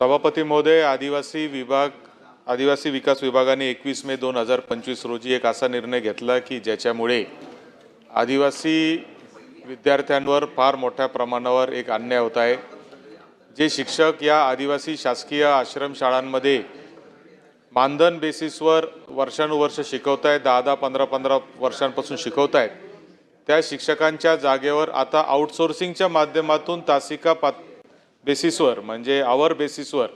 सभापती महोदय आदिवासी विभाग आदिवासी विकास विभागाने एकवीस मे दोन हजार पंचवीस रोजी एक असा निर्णय घेतला की ज्याच्यामुळे आदिवासी विद्यार्थ्यांवर फार मोठ्या प्रमाणावर एक अन्याय होत आहे. जे शिक्षक या आदिवासी शासकीय आश्रमशाळांमध्ये मानधन बेसिसवर वर्षानुवर्ष शिकवत आहेत दहा दहा पंधरा पंधरा वर्षांपासून शिकवत आहेत त्या शिक्षकांच्या जागेवर आता आउटसोर्सिंगच्या माध्यमातून तासिका पात बेसिसवर म्हणजे आवर बेसिसवर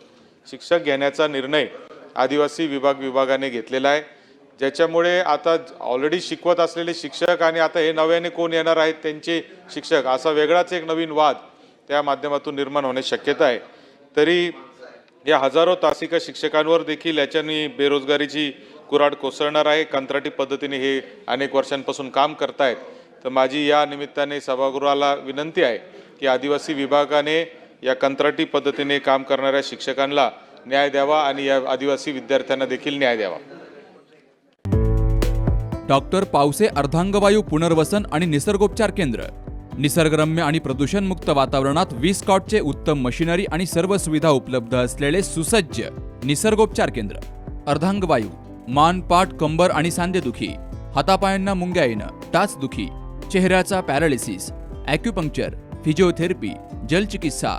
शिक्षक घेण्याचा निर्णय आदिवासी विभाग विभागाने घेतलेला आहे. ज्याच्यामुळे आता ऑलरेडी शिकवत असलेले शिक्षक आणि आता हे नव्याने कोण येणार आहेत त्यांचे शिक्षक असा वेगळाच एक नवीन वाद त्या माध्यमातून निर्माण होण्याची शक्यता आहे. तरी या हजारो तासिका शिक्षकांवर देखील याच्यानी बेरोजगारीची कुराड कोसळणार आहे. कंत्राटी पद्धतीने हे अनेक वर्षांपासून काम करतायत. तर माझी या निमित्ताने सभागृहाला विनंती आहे की आदिवासी विभागाने या कंत्राटी पद्धतीने काम करणाऱ्या शिक्षकांना न्याय द्यावा आणि या आदिवासी विद्यार्थ्यांना देखील न्याय द्यावा. डॉक्टर पावसे अर्धांगवायू पुनर्वसन आणि निसर्गोपचार केंद्र. निसर्गरम्य आणि प्रदूषणमुक्त वातावरणात वीस कॉटचे उत्तम मशिनरी आणि सर्व सुविधा उपलब्ध असलेले सुसज्ज निसर्गोपचार केंद्र. अर्धांगवायू मान पाठ कंबर आणि सांधेदुखी हातापायांना मुंग्या येणं टाचदुखी चेहऱ्याचा पॅरालिसिस ॲक्युपंक्चर फिजिओथेरपी जलचिकित्सा